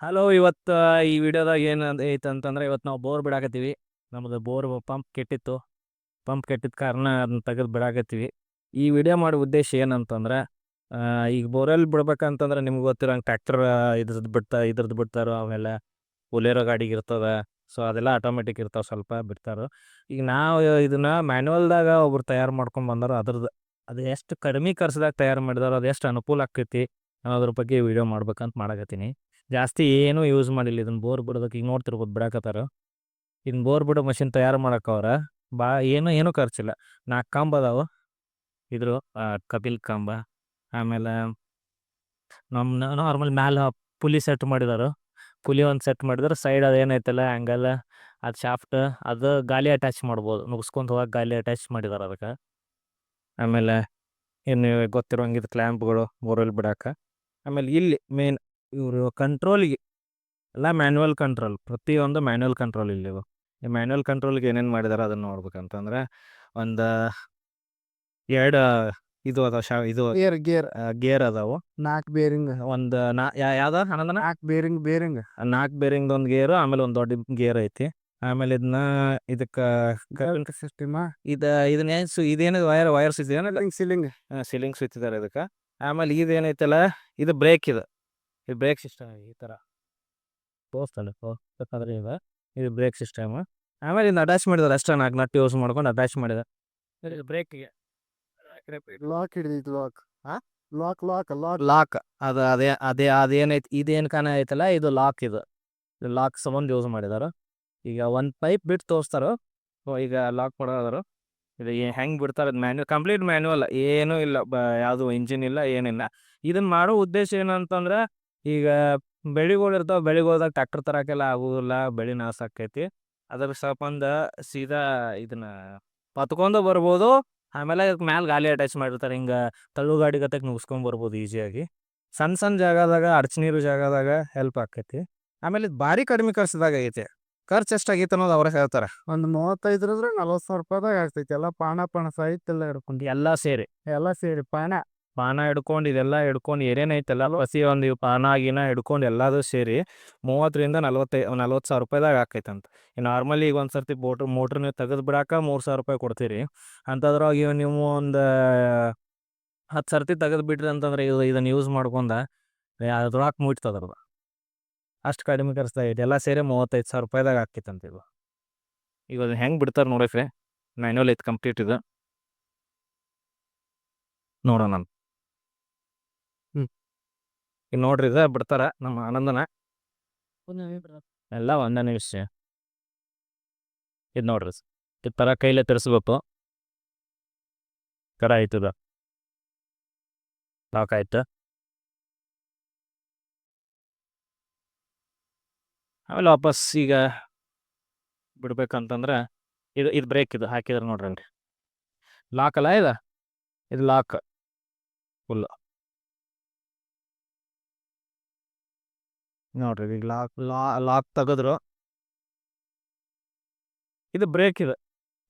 Hello, ಇವತ್ತು ಈ ವಿಡಿಯೋದಾಗ ಏನು ಐತೆ ಅಂತಂದ್ರೆ ಇವತ್ತು ನಾವು ಬೋರ್ ಬಿಡಾಕತ್ತೀವಿ. ನಮ್ಮದು ಬೋರ್ ಪಂಪ್ ಕೆಟ್ಟಿತ್ತು. ಪಂಪ್ ಕೆಟ್ಟಿದ ಕಾರಣ ಅದನ್ನ ತೆಗೆದು ಬಿಡಾಕತ್ತೀವಿ. ಈ ವಿಡಿಯೋ ಮಾಡೋ ಉದ್ದೇಶ ಏನಂತಂದ್ರೆ ಈಗ ಬೋರಲ್ಲಿ ಬಿಡ್ಬೇಕಂತಂದ್ರೆ ನಿಮ್ಗೆ ಗೊತ್ತಿರೋಂಗೆ ಟ್ರ್ಯಾಕ್ಟರ್ ಇದ್ರದ್ದು ಬಿಡ್ತಾ ಇದ್ರದ್ದು ಬಿಡ್ತಾರೋ, ಆಮೇಲೆ ಒಲೇರೋ ಗಾಡಿಗೆ ಇರ್ತದೆ. ಸೊ, ಅದೆಲ್ಲ ಆಟೋಮೆಟಿಕ್ ಇರ್ತಾವೆ ಸ್ವಲ್ಪ ಬಿಡ್ತಾರೆ. ಈಗ ನಾವು ಇದನ್ನು ಮ್ಯಾನ್ಯಲ್ದಾಗ ಒಬ್ರು ತಯಾರು ಮಾಡ್ಕೊಂಡು ಬಂದಾರ ಅದ್ರದ್ದು ಅದು ಎಷ್ಟು ಕಡಿಮೆ ಖರ್ಚದಾಗ ತಯಾರು ಮಾಡಿದಾರೋ, ಅದು ಎಷ್ಟು ಅನುಕೂಲ ಆಗ್ತೈತಿ ಅನ್ನೋದ್ರ ಬಗ್ಗೆ ವಿಡಿಯೋ ಮಾಡ್ಬೇಕಂತ ಮಾಡಕತ್ತೀನಿ. ಜಾಸ್ತಿ ಏನೂ ಯೂಸ್ ಮಾಡಿಲ್ಲ ಇದನ್ನ ಬೋರ್ ಬಿಡೋದಕ್ಕೆ. ಈಗ ನೋಡ್ತಿರ್ಬೋದು ಬಿಡಾಕತ್ತಾರ. ಇನ್ನು ಬೋರ್ ಬಿಡೋ ಮಷಿನ್ ತಯಾರು ಮಾಡೋಕ್ಕವ್ರ ಬಾ, ಏನು, ಏನೂ ಖರ್ಚಿಲ್ಲ. ನಾಲ್ಕು ಕಂಬ ಅದಾವು. ಇದ್ರು ಕಪಿಲ್ ಕಂಬ. ಆಮೇಲೆ ನಮ್ಮ ನಾರ್ಮಲ್ ಮ್ಯಾಲೆ ಪುಲಿ ಸೆಟ್ ಮಾಡಿದಾರು. ಪುಲಿ ಒಂದು ಸೆಟ್ ಮಾಡಿದ್ರೆ. ಸೈಡ್ ಅದು ಏನೈತಲ್ಲ ಆ್ಯಂಗಲ್ ಅದು ಶಾಫ್ಟ್, ಅದು ಗಾಲಿ ಅಟ್ಯಾಚ್ ಮಾಡ್ಬೋದು. ನುಗ್ಸ್ಕೊಂತ ಹೋಗಕ್ಕೆ ಗಾಲಿ ಅಟ್ಯಾಚ್ ಮಾಡಿದಾರೆ ಅದಕ್ಕೆ. ಆಮೇಲೆ ಇನ್ನು ಗೊತ್ತಿರೋ ಇದು ಕ್ಲ್ಯಾಂಪ್ಗಳು, ಬೋರ್ವೆಲ್ ಬಿಡಾಕ. ಆಮೇಲೆ ಇಲ್ಲಿ ಮೇನ್ ಇವರು ಕಂಟ್ರೋಲಿಗೆ ಎಲ್ಲ ಮ್ಯಾನ್ಯುವಲ್ ಕಂಟ್ರೋಲ್ ಪ್ರತಿಯೊಂದು ಮ್ಯಾನ್ಯುವಲ್ ಕಂಟ್ರೋಲ್ ಇಲ್ಲಿವು. ಈ ಮ್ಯಾನ್ಯುವಲ್ ಕಂಟ್ರೋಲ್ಗೆ ಏನೇನು ಮಾಡಿದಾರೆ ಅದನ್ನು ನೋಡ್ಬೇಕಂತಂದ್ರೆ ಒಂದು ಎರಡು ಇದು ಅದಾವ ಶಾ ಇದು ಗೇರ್ ಗೇರ್ ಗೇರ್ ಅದಾವು. ನಾಲ್ಕು ಬೇರಿಂಗ್ ಒಂದು ನಾ ಯಾವ್ದು? ಹಣದ ನಾಲ್ಕು ಬೇರಿಂಗ್ ಬೇರಿಂಗ್ ನಾಲ್ಕು ಬೇರಿಂಗ್ ಒಂದು ಗೇರು ಆಮೇಲೆ ಒಂದು ದೊಡ್ಡ ಗೇರ್ ಐತಿ. ಆಮೇಲೆ ಇದನ್ನ ಇದಕ್ಕೆ ಸಿಸ್ಟಮ್ ಇದ ಇದನ್ನ ಏನು ಇದೇನು ವೈರ್ ವೈರ್ಸ್ ಇದೆಯಲ್ಲ ಸೀಲಿಂಗ್ ಸೀಲಿಂಗ್ ಸುತ್ತಿದ್ದಾರೆ ಇದಕ್ಕೆ. ಆಮೇಲೆ ಇದೇನೈತಲ್ಲ ಇದು ಬ್ರೇಕ್ ಇದು. ಇದು ಬ್ರೇಕ್ ಸಿಸ್ಟಮ್ ಈ ಥರ ತೋರಿಸ್ತಲ್ಲ ತೋರಿಸ್ಬೇಕಾದ್ರೆ ಈಗ ಇದು. ಬ್ರೇಕ್ ಸಿಸ್ಟಮ್ ಆಮೇಲೆ ಇದನ್ನ ಅಟ್ಯಾಚ್ ಮಾಡಿದಾರೆ ಅಷ್ಟೇ ನಾಲ್ಕು ನಟ್ಟು ಯೂಸ್ ಮಾಡ್ಕೊಂಡು ಅಟ್ಯಾಚ್ ಮಾಡಿದೆ. ಇದು ಬ್ರೇಕ್ಗೆ ಲಾಕ್ ಹಿಡಿದೈತಿ ಲಾಕ್ ಹಾ? ಲಾಕ್ ಲಾಕ್ ಲಾಕ್ ಲಾಕ್ ಅದು ಅದೇ ಅದೇ ಅದೇನೈತಿ ಇದೇನು ಕಾಣ ಐತಲ್ಲ ಇದು ಲಾಕ್ ಇದು. ಇದು ಲಾಕ್ ಸಂಬಂಧ ಯೂಸ್ ಮಾಡಿದಾರೆ. ಈಗ ಒಂದು ಪೈಪ್ ಬಿಟ್ಟು ತೋರಿಸ್ತಾರೋ. ಸೊ ಈಗ ಲಾಕ್ ಮಾಡೋದಾರು. ಇದು ಹೆಂಗೆ ಬಿಡ್ತಾರೆ ಅದು ಮ್ಯಾನ್ಯೂ ಕಂಪ್ಲೀಟ್ ಮ್ಯಾನ್ಯುವಲ್ ಏನೂ ಇಲ್ಲ ಬ ಯಾವುದು ಇಂಜಿನ್ ಇಲ್ಲ ಏನಿಲ್ಲ. ಇದನ್ನು ಮಾಡೋ ಉದ್ದೇಶ ಏನಂತಂದ್ರೆ ಈಗ ಬೆಳಿಗಳು ಇರ್ತಾವ ಬೆಳಿಗೋದಾಗ ಟ್ರ್ಯಾಕ್ಟರ್ ತರಕೆಲ್ಲ ಆಗುದಿಲ್ಲ ಬೆಳೆ ನಾಶ ಆಕೈತಿ. ಅದ್ರ ಸಂಬಂಧ ಸೀದಾ ಇದನ್ನ ಪತ್ಕೊಂಡು ಬರ್ಬೋದು ಆಮೇಲೆ ಅದಕ್ಕೆ ಮ್ಯಾಲ ಗಾಲಿ ಅಟ್ಯಾಚ್ ಮಾಡಿರ್ತಾರೆ ಹಿಂಗ ತಳ್ಳು ಗಾಡಿ ಗತೆಗೆ ನುಗ್ಸ್ಕೊಂಡ್ ಬರ್ಬೋದು ಈಸಿಯಾಗಿ ಸಣ್ಣ ಸಣ್ಣ ಜಾಗದಾಗ ಅರ್ಚನೀರು ಜಾಗದಾಗ ಹೆಲ್ಪ್ ಆಕೈತಿ. ಆಮೇಲೆ ಇದು ಭಾರಿ ಕಡಿಮೆ ಖರ್ಚದಾಗ ಐತಿ ಖರ್ಚು ಎಷ್ಟಾಗೈತೆ ಅನ್ನೋದು ಅವ್ರ ಹೇಳ್ತಾರೆ. ಒಂದು ಮೂವತ್ತೈದರಂದ್ರೆ ನಲ್ವತ್ತು ಸಾವಿರ ರೂಪಾಯಿದಾಗ ಆಗ್ತೈತಿ ಎಲ್ಲ ಪಾಣ ಪಾಣ ಸಹಿತ ಎಲ್ಲ ಹಿಡ್ಕೊಂಡು. ಎಲ್ಲ ಸೇರಿ. ಎಲ್ಲ ಸೇರಿ ಪಾನ ಪಾನ ಹಿಡ್ಕೊಂಡು ಇದೆಲ್ಲ ಹಿಡ್ಕೊಂಡು ಏನೇನೈತಲ್ಲ ಹಸಿ ಒಂದು ಪಾನ, ಗಿನ ಹಿಡ್ಕೊಂಡು ಎಲ್ಲದೂ ಸೇರಿ ಮೂವತ್ತರಿಂದ ನಲ್ವತ್ತೈ, ನಲ್ವತ್ತು ಸಾವಿರ ರೂಪಾಯಿದಾಗ ಆಕೈತಂತ ಈ ನಾರ್ಮಲಿ ಈಗ ಒಂದು ಸರ್ತಿ ಬೋಟ್ರ್ ಮೋಟ್ರ್ ನೀವು ತೆಗೆದು ಬಿಡಾಕ ಮೂರು ಸಾವಿರ ರೂಪಾಯಿ ಕೊಡ್ತೀರಿ. ಅಂಥದ್ರಾಗ ಇವು ನೀವು ಒಂದು ಹತ್ತು ಸರ್ತಿ ತೆಗೆದು ಬಿಟ್ರಿ ಅಂತಂದ್ರೆ ಇದು ಇದನ್ನು ಯೂಸ್ ಮಾಡ್ಕೊಂಡ ಅದ್ರೊಳಗೆ ಮುಟ್ತದ್ರದ ಅಷ್ಟು ಕಡಿಮೆ ಕರೆಸ್ತಾ ಇದೆಲ್ಲ ಎಲ್ಲ ಸೇರಿ ಮೂವತ್ತೈದು ಸಾವಿರ ರೂಪಾಯಿದಾಗ ಆಕೈತಂತ ಇದು ಈಗ ಅದನ್ನ ಹೆಂಗೆ ಬಿಡ್ತಾರೆ ನೋಡಕ್ರಿ ಮ್ಯಾನ್ಯಲ್ ಐತೆ ಕಂಪ್ಲೀಟ್ ಇದು. ನೋಡೋಣ ಹ್ಮ್. ಈಗ ನೋಡ್ರಿ ಇದ ಬಿಡ್ತಾರ ನಮ್ಮ ಆನಂದನ. ಎಲ್ಲ ಒಂದನೇ ವಿಷಯ. ಇದು ನೋಡ್ರಿ ಈ ಥರ ಕೈಲೇ ತಿರ್ಸ್ಬೇಕು. ಕರ ಆಯ್ತದ ಲಾಕ್ ಆಯ್ತು. ಆಮೇಲೆ ವಾಪಸ್ ಈಗ ಬಿಡ್ಬೇಕಂತಂದ್ರೆ ಇದು ಇದು ಬ್ರೇಕ್ ಇದು ಹಾಕಿದ್ರೆ ನೋಡ್ರಿ ಲಾಕ್ ಅಲ್ಲ ಇದು? ಇದು ಲಾಕ್. ಫುಲ್ ನೋಡ್ರಿ ಈಗ ಲಾಕ್, ಲಾ, ಲಾಕ್ ತೆಗೆದ್ರು. ಇದು ಬ್ರೇಕ್ ಇದು.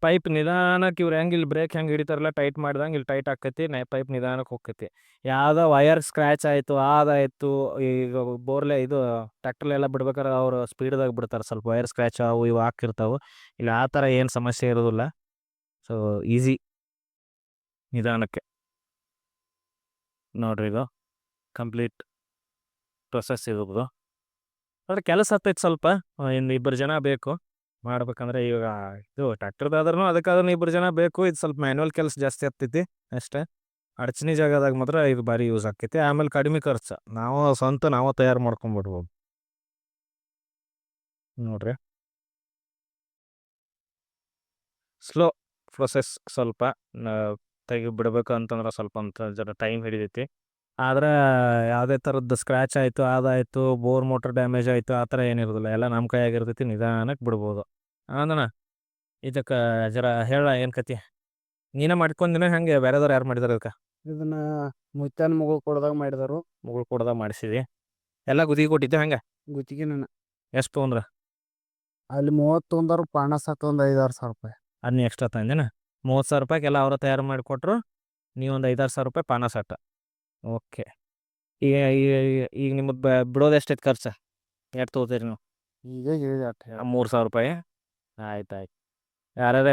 ಪೈಪ್ ನಿಧಾನಕ್ಕೆ ಇವ್ರು ಹೆಂಗೆ ಇಲ್ಲಿ ಬ್ರೇಕ್ ಹೆಂಗೆ ಹಿಡಿತಾರಲ್ಲ ಟೈಟ್ ಮಾಡ್ದಂಗೆ ಇಲ್ಲಿ ಟೈಟ್ ಆಕೈತಿ, ನೈ, ಪೈಪ್ ನಿಧಾನಕ್ಕೆ ಹೋಗ್ತೈತಿ ಯಾವುದೋ ವಯರ್ ಸ್ಕ್ರ್ಯಾಚ್ ಆಯಿತು ಆದಾಯಿತು ಈಗ ಬೋರ್ಲೆ ಇದು ಟ್ರ್ಯಾಕ್ಟರ್ಲೆಲ್ಲ ಬಿಡ್ಬೇಕಾದ್ರೆ ಅವರು ಸ್ಪೀಡ್ದಾಗ ಬಿಡ್ತಾರೆ. ಸ್ವಲ್ಪ ವಯರ್ ಸ್ಕ್ರ್ಯಾಚ್ ಅವು ಇವು ಹಾಕಿರ್ತಾವೆ. ಇಲ್ಲಿ ಆ ಥರ ಏನು ಸಮಸ್ಯೆ ಇರೋದಿಲ್ಲ. So, easy. ನಿಧಾನಕ್ಕೆ. ನೋಡ್ರಿ ಇದು ಕಂಪ್ಲೀಟ್ ಪ್ರೊಸೆಸ್ ಇರ್ಬೋದು ಆದರೆ ಕೆಲಸ ಹತ್ತೈತೆ ಸ್ವಲ್ಪ. ಇನ್ನು ಇಬ್ಬರು ಜನ ಬೇಕು. ಮಾಡ್ಬೇಕಂದ್ರೆ ಇವಾಗ ಇದು ಟ್ರ್ಯಾಕ್ಟರ್ದಾದ್ರೂ ಅದಕ್ಕಾದ್ರೂ ಇಬ್ಬರು ಜನ ಬೇಕು. ಇದು ಸ್ವಲ್ಪ ಮ್ಯಾನ್ಯುವಲ್ ಕೆಲಸ ಜಾಸ್ತಿ ಆಗ್ತೈತಿ ಅಷ್ಟೇ. ಅಡಚಣೆ ಜಾಗದಾಗ ಮಾತ್ರ ಇದು ಭಾರಿ ಯೂಸ್ ಆಕೈತಿ ಆಮೇಲೆ ಕಡಿಮೆ ಖರ್ಚು. ನಾವು ಸ್ವಂತ ನಾವು ತಯಾರು ಮಾಡ್ಕೊಂಡ್ಬಿಡ್ಬೋದು ನೋಡ್ರಿ. ಸ್ಲೋ ಪ್ರೊಸೆಸ್ ಸ್ವಲ್ಪ ತೆಗಿ ಬಿಡಬೇಕು ಅಂತಂದ್ರೆ ಸ್ವಲ್ಪ ಅಂತ ಜರ ಟೈಮ್ ಹಿಡಿತೈತಿ. ಆದ್ರೆ ಯಾವುದೇ ಥರದ್ದು ಸ್ಕ್ರ್ಯಾಚ್ ಆಯಿತು ಅದಾಯಿತು ಬೋರ್ ಮೋಟ್ರ್ ಡ್ಯಾಮೇಜ್ ಆಯಿತು ಆ ಥರ ಏನಿರೋದಿಲ್ಲ ಎಲ್ಲ ನಮ್ಮ ಕೈಯಾಗಿರ್ತೈತಿ ನಿಧಾನಕ್ಕೆ ಬಿಡ್ಬೋದು. ಅಂದನ ಇದಕ್ಕೆ ಜರ ಹೇಳ ಏನು ಕತಿ? ನೀನೇ ಮಾಡ್ಕೊಂಡಿನ ಹಂಗೆ? ಬೇರೆದವ್ರು ಯಾರು ಮಾಡಿದಾರೆ ಅದಕ್ಕೆ ಇದನ್ನ ಮುತ್ತಾನ ಮುಗುಳ್ ಕೊಡ್ದಾಗ ಮಾಡಿದಾರು. ಮುಗುಳು ಕೊಡ್ದಾಗ ಮಾಡಿಸಿದಿ. ಎಲ್ಲ ಗುದಿಗೆ ಕೊಟ್ಟಿದ್ದೆ ಹಂಗೆ? ಗುತ್ತಿಗೆ ನಾನು ಎಷ್ಟು ತೊಗೊಂಡ್ರ? ಅಲ್ಲಿ ಮೂವತ್ತು ತೊಂದರು ಪಾಣ ಸತ್ತು ಒಂದು ಐದಾರು ಸಾವಿರ ರೂಪಾಯಿ. ಅದನ್ನ ಎಕ್ಸ್ಟ್ರಾ ತಂದೇನ? ಮೂವತ್ತು ಸಾವಿರ ರೂಪಾಯಿಗೆಲ್ಲ ಅವರ ತಯಾರು ಮಾಡಿಕೊಟ್ರು ನೀವೊಂದು ಐದಾರು ಸಾವಿರ ರೂಪಾಯಿ ಪಾನ ಸಟ್ಟ ಓಕೆ. ಈಗ ಈಗ ಈಗ ನಿಮ್ಮದು ಬಿಡೋದು ಎಷ್ಟೈತೆ ಖರ್ಚು? ಎಷ್ಟು ತೊಗೋತೀರಿ ನೀವು? ಈಗ ಹೇಳಿದೆ ಅಟ್ ಹೇಳ ಮೂರು ಸಾವಿರ ರೂಪಾಯಿ? ಆಯ್ತು ಆಯ್ತು ಯಾರ್ಯಾರ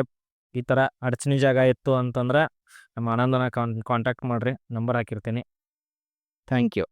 ಈ ಥರ ಅಡಚಣೆ ಜಾಗ ಇತ್ತು ಅಂತಂದ್ರೆ ನಮ್ಮ ಆನಂದನ ಕಾಂಟ್ಯಾಕ್ಟ್ ಮಾಡಿರಿ. ನಂಬರ್ ಹಾಕಿರ್ತೀನಿ. Thank you.